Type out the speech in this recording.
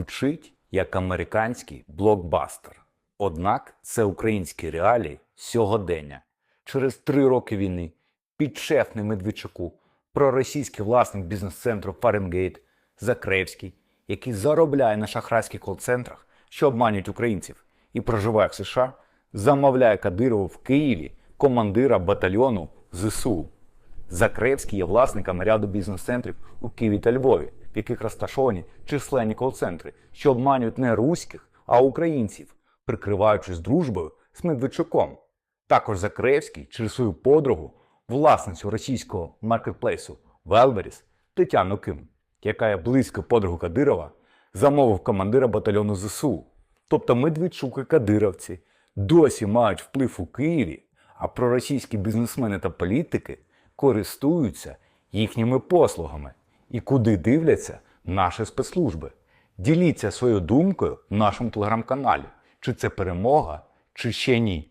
звучить як американський блокбастер. Однак це українські реалії сьогодення. Через три роки війни підшефний Медведчуку, проросійський власник бізнес-центру Фаренгейт Закревський, який заробляє на шахрайських кол-центрах, що обманюють українців, і проживає в США, замовляє Кадирову в Києві командира батальйону ЗСУ. Закревський є власником ряду бізнес-центрів у Києві та Львові, в яких розташовані численні кол-центри, що обманюють не руських, а українців, прикриваючись дружбою з Медведчуком. Також Закревський через свою подругу, власницю російського маркетплейсу Велберіс Тетяну Ким, яка є близько подругу Кадирова, замовив командира батальйону ЗСУ. Тобто Медведчук і кадировці досі мають вплив у Києві, а проросійські бізнесмени та політики користуються їхніми послугами і куди дивляться наші спецслужби. Діліться своєю думкою в нашому телеграм-каналі, чи це перемога, чи ще ні.